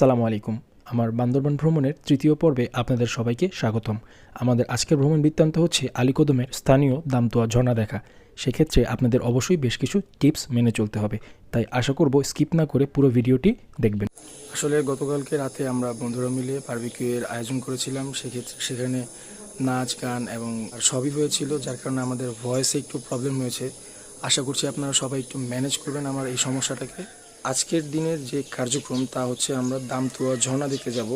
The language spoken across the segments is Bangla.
আসসালামু আলাইকুম। আমার বান্দরবান ভ্রমণের তৃতীয় পর্বে আপনাদের সবাইকে স্বাগতম। আমাদের আজকের ভ্রমণ বৃত্তান্ত হচ্ছে আলীকদমের স্থানীয় দামতোয়া ঝর্ণা দেখা। সেক্ষেত্রে আপনাদের অবশ্যই বেশ কিছু টিপস মেনে চলতে হবে। তাই আশা করব স্কিপ না করে পুরো ভিডিওটি দেখবেন। আসলে গতকালকে রাতে আমরা বন্ধুরা মিলে বারবিকিউয়ের আয়োজন করেছিলাম। সেক্ষেত্রে সেখানে নাচ, গান এবং সবই হয়েছিল, যার কারণে আমাদের ভয়েসে একটু প্রবলেম হয়েছে। আশা করছি আপনারা সবাই একটু ম্যানেজ করবেন আমার এই সমস্যাটাকে। আজকের দিনের যে কার্যক্রম, তা হচ্ছে আমরা দামতুয়া ঝর্ণা দেখতে যাব।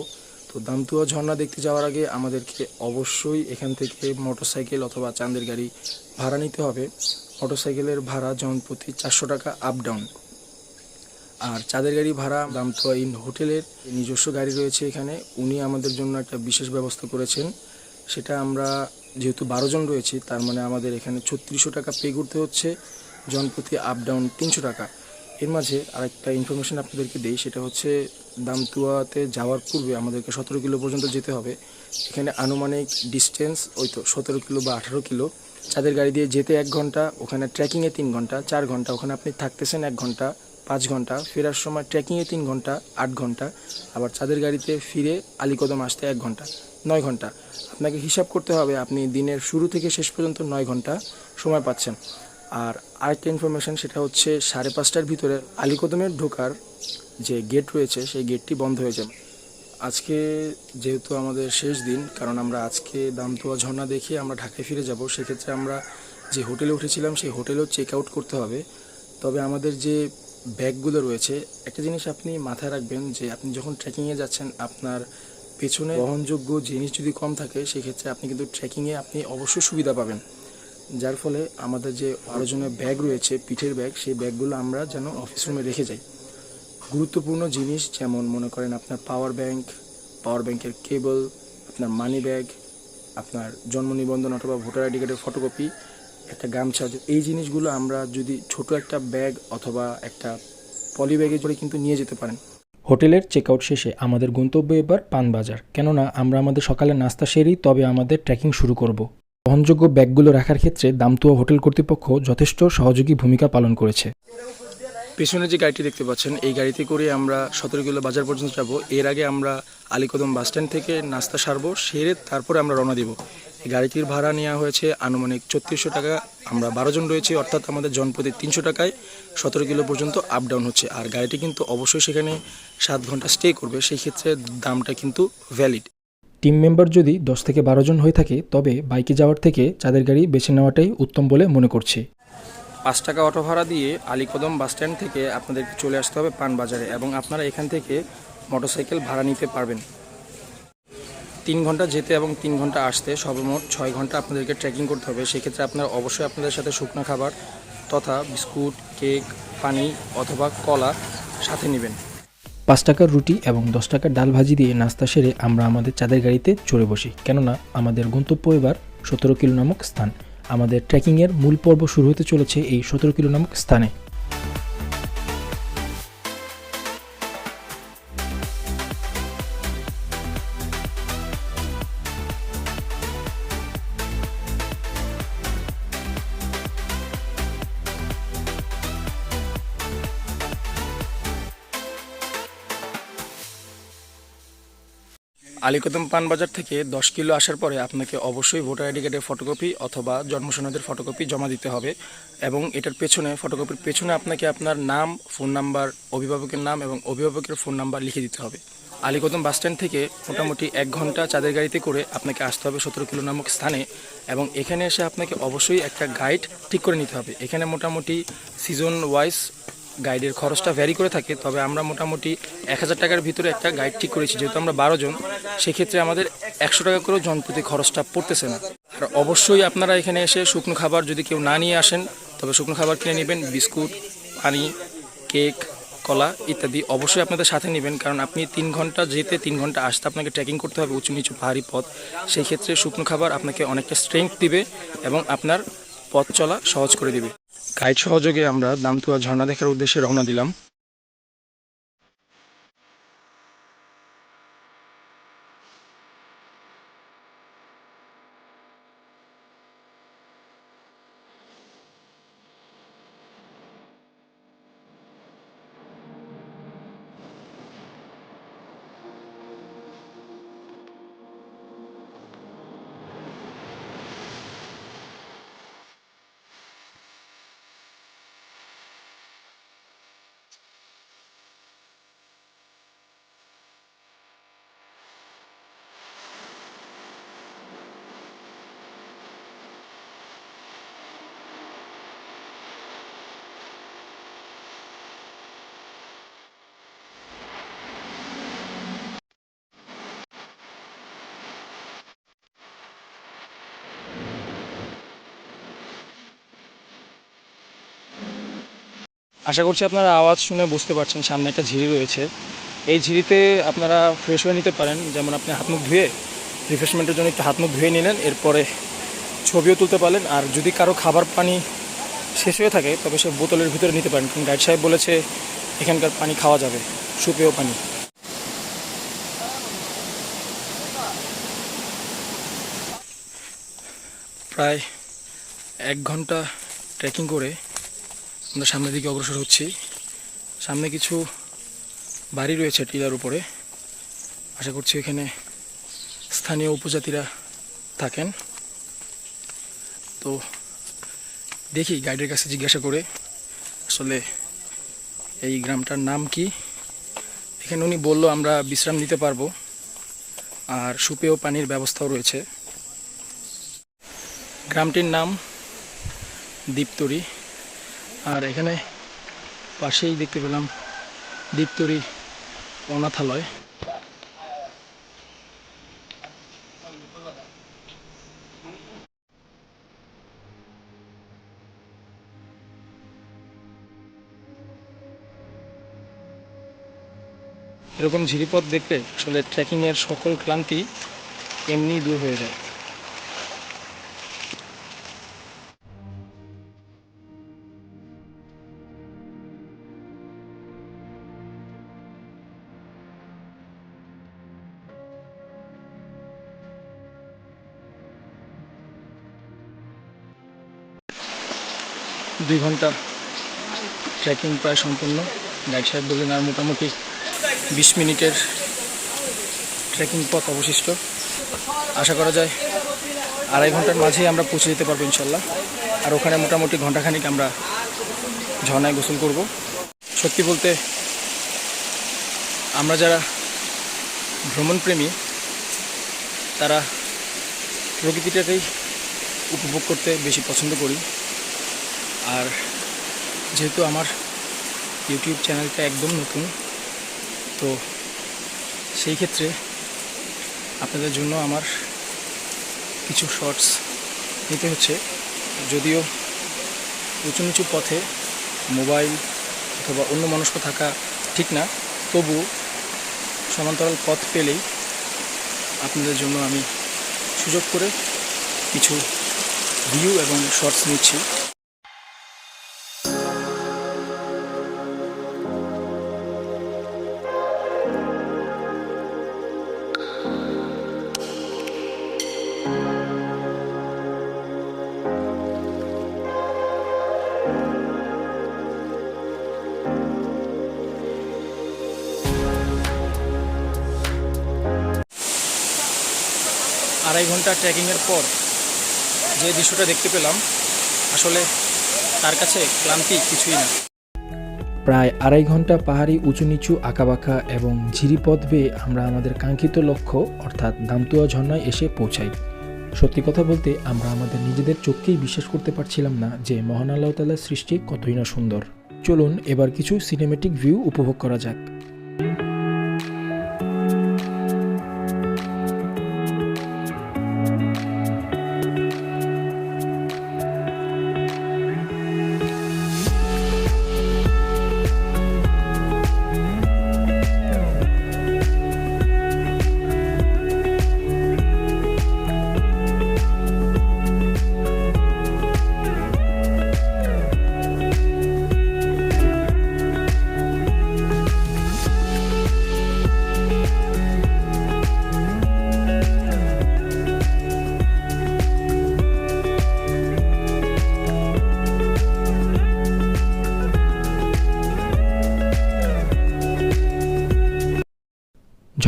তো দামতুয়া ঝর্ণা দেখতে যাওয়ার আগে আমাদেরকে অবশ্যই এখান থেকে মোটরসাইকেল অথবা চাঁদের গাড়ি ভাড়া নিতে হবে। মোটরসাইকেলের ভাড়া জন প্রতি চারশো টাকা আপ ডাউন আর চাঁদের গাড়ি ভাড়া দামতুয়া ইন হোটেলের নিজস্ব গাড়ি রয়েছে এখানে। উনি আমাদের জন্য একটা বিশেষ ব্যবস্থা করেছেন। সেটা আমরা যেহেতু বারো জন রয়েছি, তার মানে আমাদের এখানে ছত্রিশশো টাকা পে করতে হচ্ছে। জনপ্রতি আপ ডাউন তিনশো টাকা। এর মাঝে আরেকটা ইনফরমেশন আপনাদেরকে দিই, সেটা হচ্ছে দামতুয়াতে যাওয়ার পূর্বে আমাদেরকে সতেরো কিলো পর্যন্ত যেতে হবে। এখানে আনুমানিক ডিস্টেন্স ওই তো সতেরো কিলো বা আঠারো কিলো। চাঁদের গাড়ি দিয়ে যেতে এক ঘণ্টা, ওখানে ট্রেকিংয়ে তিন ঘণ্টা, চার ঘণ্টা, ওখানে আপনি থাকতেছেন এক ঘণ্টা, পাঁচ ঘণ্টা, ফেরার সময় ট্রেকিংয়ে তিন ঘণ্টা, আট ঘণ্টা। আবার চাঁদের গাড়িতে ফিরে আলীকদম আসতে এক ঘণ্টা, নয় ঘণ্টা। আপনাকে হিসাব করতে হবে, আপনি দিনের শুরু থেকে শেষ পর্যন্ত নয় ঘণ্টা সময় পাচ্ছেন। আর আরেকটা ইনফরমেশন সেটা হচ্ছে সাড়ে পাঁচটার ভিতরে আলীকদমের ঢোকার যে গেট রয়েছে, সেই গেটটি বন্ধ হয়ে যাবে। আজকে যেহেতু আমাদের শেষ দিন, কারণ আমরা আজকে দামতোয়া ঝর্ণা দেখে আমরা ঢাকায় ফিরে যাব, সেক্ষেত্রে আমরা যে হোটেলে উঠেছিলাম, সেই হোটেলেও চেক আউট করতে হবে। তবে আমাদের যে ব্যাগগুলো রয়েছে, একটা জিনিস আপনি মাথায় রাখবেন যে আপনি যখন ট্রেকিংয়ে যাচ্ছেন, আপনার পেছনে বহনযোগ্য জিনিস যদি কম থাকে, সেক্ষেত্রে আপনি কিন্তু ট্রেকিংয়ে আপনি অবশ্যই সুবিধা পাবেন। যার ফলে আমাদের যে আরও জনের ব্যাগ রয়েছে, পিঠের ব্যাগ, সেই ব্যাগগুলো আমরা যেন অফিস রুমে রেখে যাই। গুরুত্বপূর্ণ জিনিস যেমন মনে করেন আপনার পাওয়ার ব্যাংক পাওয়ার ব্যাংকের কেবল আপনার মানি ব্যাগ আপনার জন্ম নিবন্ধন অথবা ভোটার আইডি কার্ডের ফটোকপি একটা গামছা, এই জিনিসগুলো আমরা যদি ছোট একটা ব্যাগ অথবা একটা পলি ব্যাগে করে কিন্তু নিয়ে যেতে পারেন। হোটেলের চেকআউট শেষে আমাদের গন্তব্য এবার পানবাজার। কেননা আমরা আমাদের সকালে নাস্তা সেরেই তবে আমাদের ট্রেকিং শুরু করব। বহনযোগ্য ব্যাগগুলো রাখার ক্ষেত্রে দামতুয়া হোটেল কর্তৃপক্ষ যথেষ্ট সহযোগী ভূমিকা পালন করেছে। পেছনে যে গাড়িটি দেখতে পাচ্ছেন, এই গাড়িতে করে আমরা সতেরো কিলো বাজার পর্যন্ত যাব। এর আগে আমরা আলীকদম বাস স্ট্যান্ড থেকে নাস্তা সারবো, সেরে তারপরে আমরা রওনা দিব। এই গাড়িটির ভাড়া নেওয়া হয়েছে আনুমানিক ছত্রিশশো টাকা। আমরা বারো জন রয়েছি, অর্থাৎ আমাদের জনপ্রতি তিনশো টাকায় সতেরো কিলো পর্যন্ত আপ ডাউন হচ্ছে। আর গাড়িটি কিন্তু অবশ্যই সেখানে সাত ঘণ্টা স্টে করবে, সেই ক্ষেত্রে দামটা কিন্তু ভ্যালিড টিম মেম্বার যদি দশ থেকে বারো জন হয়ে থাকে, তবে বাইকে যাওয়ার থেকে চাঁদের গাড়ি বেছে নেওয়াটাই উত্তম বলে মনে করছি। পাঁচ টাকা অটো ভাড়া দিয়ে আলীকদম বাস স্ট্যান্ড থেকে আপনাদেরকে চলে আসতে হবে পানবাজারে এবং আপনারা এখান থেকে মোটরসাইকেল ভাড়া নিতে পারবেন। তিন ঘণ্টা যেতে এবং তিন ঘণ্টা আসতে সর্বমোট ছয় ঘণ্টা আপনাদেরকে ট্রেকিং করতে হবে। সেক্ষেত্রে আপনারা অবশ্যই আপনাদের সাথে শুকনো খাবার তথা বিস্কুট, কেক, পানি অথবা কলা সাথে নেবেন। পাঁচ টাকার রুটি এবং দশ টাকার ডাল ভাজি দিয়ে নাস্তা সেরে আমরা আমাদের চাঁদের গাড়িতে চড়ে বসি। কেননা আমাদের গন্তব্য এবার সতেরো কিলো নামক স্থান। আমাদের ট্রেকিংয়ের মূল পর্ব শুরু হতে চলেছে এই সতেরো কিলো নামক স্থানে। আলীকদম পানবাজার থেকে দশ কিলো আসার পরে আপনাকে অবশ্যই ভোটার আইডি কার্ডের ফটোকপি অথবা জন্মসনদের ফটোকপি জমা দিতে হবে এবং এটার পেছনে, ফটোকপির পেছনে আপনাকে আপনার নাম, ফোন নাম্বার, অভিভাবকের নাম এবং অভিভাবকের ফোন নাম্বার লিখে দিতে হবে। আলীকদম বাস স্ট্যান্ড থেকে মোটামুটি এক ঘণ্টা চাঁদের গাড়িতে করে আপনাকে আসতে হবে সতেরো কিলো নামক স্থানে এবং এখানে এসে আপনাকে অবশ্যই একটা গাইড ঠিক করে নিতে হবে। এখানে মোটামুটি সিজন ওয়াইজ গাইডের খরচটা ভ্যারি করে থাকে, তবে আমরা মোটামুটি এক হাজার টাকার ভিতরে একটা গাইড ঠিক করেছি। যেহেতু আমরা বারো জন, সেক্ষেত্রে আমাদের একশো টাকা করেও জনপ্রতি খরচটা পড়তেছে না। আর অবশ্যই আপনারা এখানে এসে শুকনো খাবার যদি কেউ না নিয়ে আসেন, তবে শুকনো খাবার কিনে নেবেন, বিস্কুট, পানি, কেক, কলা ইত্যাদি অবশ্যই আপনাদের সাথে নেবেন, কারণ আপনি তিন ঘণ্টা যেতে তিন ঘণ্টা আসতে আপনাকে ট্রেকিং করতে হবে উঁচু নিচু পাহাড়ি পথ। সেই ক্ষেত্রে শুকনো খাবার আপনাকে অনেকটা স্ট্রেংথ দিবে এবং আপনার পথ চলা সহজ করে দিবে। গাইড সহযোগে আমরা দামতুয়া ঝর্ণা দেখার উদ্দেশ্যে রওনা দিলাম। আশা করছি আপনারা আওয়াজ শুনে বুঝতে পারছেন, সামনে একটা ঝিরি রয়েছে। এই ঝিরিতে আপনারা ফ্রেশ হয়ে নিতে পারেন। যেমন আপনি হাত মুখ ধুয়ে রিফ্রেশমেন্টের জন্য একটু হাত মুখ ধুয়ে নিলেন, এরপরে ছবিও তুলতে পারলেন। আর যদি কারও খাবার পানি শেষ হয়ে থাকে, তবে সে বোতলের ভিতরে নিতে পারেন। কারণ গাইড সাহেব বলেছে, এখানকার পানি খাওয়া যাবে, সুপেয় পানি। প্রায় এক ঘণ্টা ট্রেকিং করে আমরা সামনের দিকে অগ্রসর হচ্ছি। সামনে কিছু বাড়ি রয়েছে টিলার উপরে। আশা করছি এখানে স্থানীয় উপজাতিরা থাকেন। তো দেখি গাইডের কাছে জিজ্ঞাসা করে আসলে এই গ্রামটার নাম কি? এখানে উনি বলল, আমরা বিশ্রাম নিতে পারব। আর সুপেয় পানির ব্যবস্থাও রয়েছে। গ্রামটির নাম দ্বীপতরি আর এখানে পাশেই দেখতে পেলাম দ্বীপতরি অনাথালয়। এরকম ঝিরিপথ দেখলে আসলে ট্রেকিংয়ের সকল ক্লান্তি এমনি দূর হয়ে যায়। দুই ঘণ্টা ট্রেকিং প্রায় সম্পূর্ণ। গাইড সাহেব বললেন, আর মোটামুটি বিশ মিনিটের ট্রেকিং পথ অবশিষ্ট। আশা করা যায় আড়াই ঘণ্টার মাঝেই আমরা পৌঁছে যেতে পারব ইনশাল্লাহ। আর ওখানে মোটামুটি ঘন্টাখানিক আমরা ঝর্ণায় গোসল করব। সত্যি বলতে, আমরা যারা ভ্রমণপ্রেমী, তারা প্রকৃতিটাকেই উপভোগ করতে বেশি পছন্দ করি। আর যেহেতু আমার ইউটিউব চ্যানেলটা একদম নতুন, তো সেই ক্ষেত্রে আপনাদের জন্য আমার কিছু শর্টস নিতে হচ্ছে। যদিও উঁচু নিচু পথে মোবাইল অথবা অন্য মনস্ক থাকা ঠিক না তবু সমান্তরাল পথ পেলেই আপনাদের জন্য আমি সুযোগ করে কিছু ভিউ এবং শর্টস নিচ্ছি। আড়াই ঘণ্টা ট্রেকিংয়ের পর যে দৃশ্যটা দেখতে পেলাম, আসলে তার কাছে ক্লান্তি কিছুই না। প্রায় আড়াই ঘণ্টা পাহাড়ি উঁচু নিচু আঁকাবাঁকা এবং ঝিরিপথ বেয়ে আমরা আমাদের কাঙ্ক্ষিত লক্ষ্য, অর্থাৎ দামতুয়া ঝর্ণায় এসে পৌঁছাই। সত্যি কথা বলতে, আমরা আমাদের নিজেদের চোখকেই বিশ্বাস করতে পারছিলাম না যে মহান আল্লাহ সৃষ্টি কতই না সুন্দর। চলুন এবার কিছু সিনেমেটিক ভিউ উপভোগ করা যাক।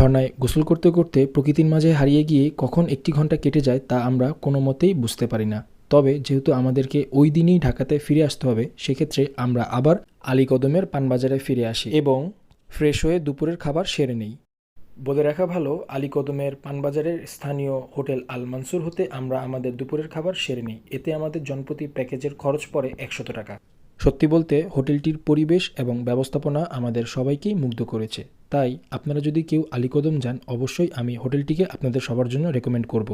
ঝর্ণায় গোসল করতে করতে প্রকৃতির মাঝে হারিয়ে গিয়ে কখন একটি ঘণ্টা কেটে যায় তা আমরা কোনো মতেই বুঝতে পারি না। তবে যেহেতু আমাদেরকে ওই দিনই ঢাকাতে ফিরে আসতে হবে, সেক্ষেত্রে আমরা আবার আলীকদমের পানবাজারে ফিরে আসি এবং ফ্রেশ হয়ে দুপুরের খাবার সেরে নেই। বলে রাখা ভালো, আলীকদমের পানবাজারের স্থানীয় হোটেল আল মানসুর হতে আমরা আমাদের দুপুরের খাবার সেরে নিই। এতে আমাদের জনপ্রতি প্যাকেজের খরচ পড়ে একশত টাকা। সত্যি বলতে হোটেলটির পরিবেশ এবং ব্যবস্থাপনা আমাদের সবাইকেই মুগ্ধ করেছে। তাই আপনারা যদি কেউ আলীকদম যান, অবশ্যই আমি হোটেলটিকে আপনাদের সবার জন্য রেকমেন্ড করব।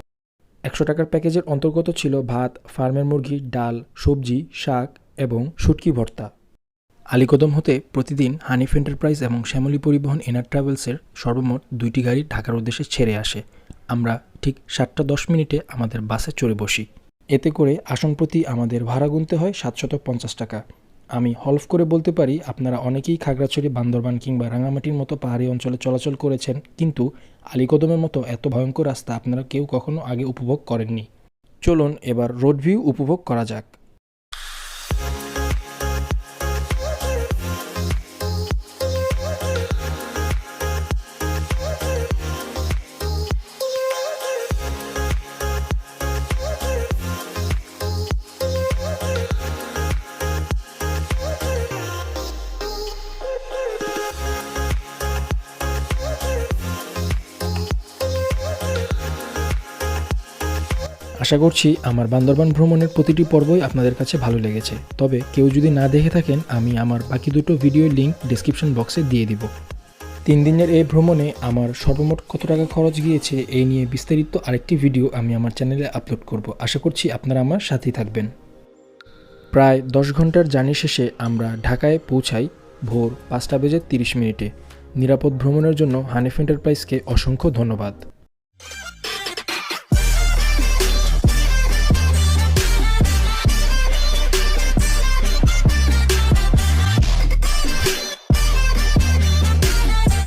একশো টাকার প্যাকেজের অন্তর্গত ছিল ভাত, ফার্মের মুরগি, ডাল, সবজি, শাক এবং শুটকি ভর্তা। আলীকদম হতে প্রতিদিন হানিফ এন্টারপ্রাইজ এবং শ্যামলী পরিবহন এনার ট্রাভেলসের সর্বমোট দুইটি গাড়ি ঢাকার উদ্দেশ্যে ছেড়ে আসে। আমরা ঠিক সাতটা দশ মিনিটে আমাদের বাসে চড়ে বসি। এতে করে আসন প্রতি আমাদের ভাড়া গুনতে হয় সাতশত পঞ্চাশ টাকা। আমি হলফ করে বলতে পারি, আপনারা অনেকেই খাগড়াছড়ি, বান্দরবান কিংবা রাঙামাটির মতো পাহাড়ি অঞ্চলে চলাচল করেছেন, কিন্তু আলীকদমের মতো এত ভয়ঙ্কর রাস্তা আপনারা কেউ কখনো আগে উপভোগ করেননি। চলুন এবার রোড ভিউ উপভোগ করা যাক। আশা করছি আমার বান্দরবান ভ্রমণের প্রতিটি পর্বই আপনাদের কাছে ভালো লেগেছে। তবে কেউ যদি না দেখে থাকেন, আমি আমার বাকি দুটো ভিডিও লিঙ্ক ডিসক্রিপশন বক্সে দিয়ে দিব। তিন দিনের এই ভ্রমণে আমার সর্বমোট কত টাকা খরচ গিয়েছে, এই নিয়ে বিস্তারিত আরেকটি ভিডিও আমি আমার চ্যানেলে আপলোড করব। আশা করছি আপনারা আমার সাথেই থাকবেন। প্রায় দশ ঘণ্টার জার্নি শেষে আমরা ঢাকায় পৌঁছাই ভোর পাঁচটা বেজে তিরিশ মিনিটে। নিরাপদ ভ্রমণের জন্য হানিফ এন্টারপ্রাইজকে অসংখ্য ধন্যবাদ।